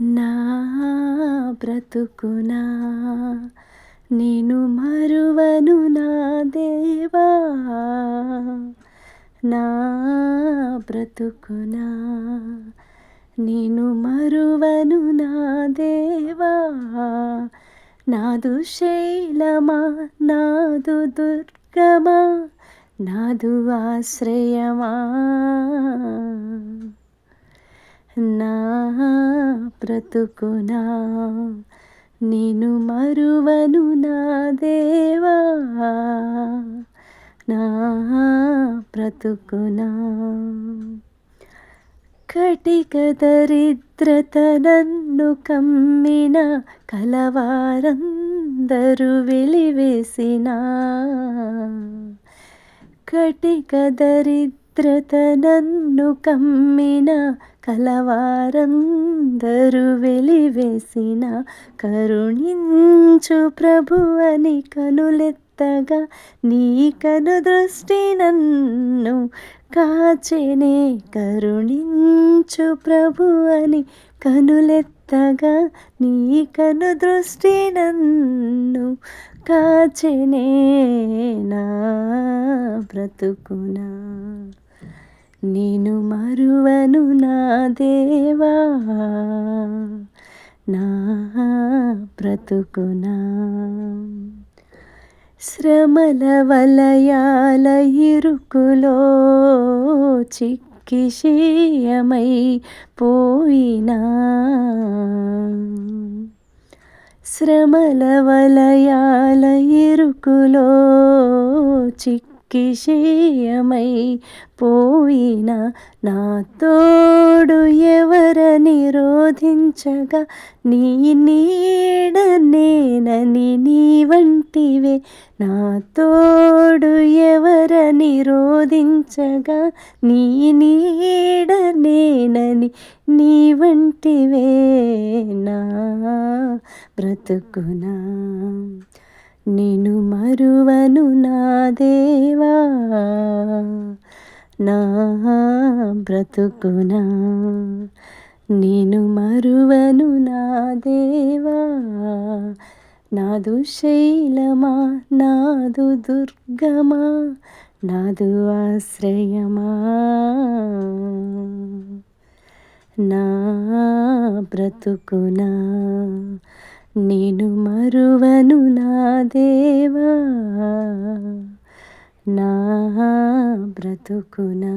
నా బ్రతుకునా? నేను మరువను నా దేవా? నా బ్రతుకునా? నేను మరువను నా దేవా? నాదు శైలమా నాదు దుర్గమా? నాదు ఆశ్రయమా? నా బ్రతుకునా? నేను మరువను నా దేవా. నా బ్రతుకునా? కటిక దరిద్రత నన్ను కమ్మిన కలవారందరూ వెలివేసిన. కటిక దరిద్రత నన్ను కమ్మిన కలవారందరూ వెలివేసిన కరుణించు ప్రభువని కనులెత్తగా నీ కను దృష్టి నన్ను కాచెనే. కరుణించు ప్రభువని కనులెత్తగా నీ కను దృష్టి నన్ను కాచెనే నా బ్రతుకునా. నేను మరువను నా దేవా నా బ్రతుకునా? శ్రమల వలయాల ఇరుకులో చిక్కిషేయమై పోయినా? శ్రమల వలయాల ఇరుకులో చిక్కి శీయమై పోయిన నా తోడు ఎవర నిరోధించగా? నీ నీడ నేనని నీ వంటివే. నా తోడు ఎవర నిరోధించగా? నీ నీడ నేనని నీ వంటివే. నా బ్రతుకునా? నేను మరువను నా దేవా నా బ్రతుకునా? నేను మరువను నా దేవా నాదు శైలమా నాదు దుర్గమా నాదు ఆశ్రయమా? నా బ్రతుకునా? నేను మరువను నా దేవా నా బ్రతుకునా?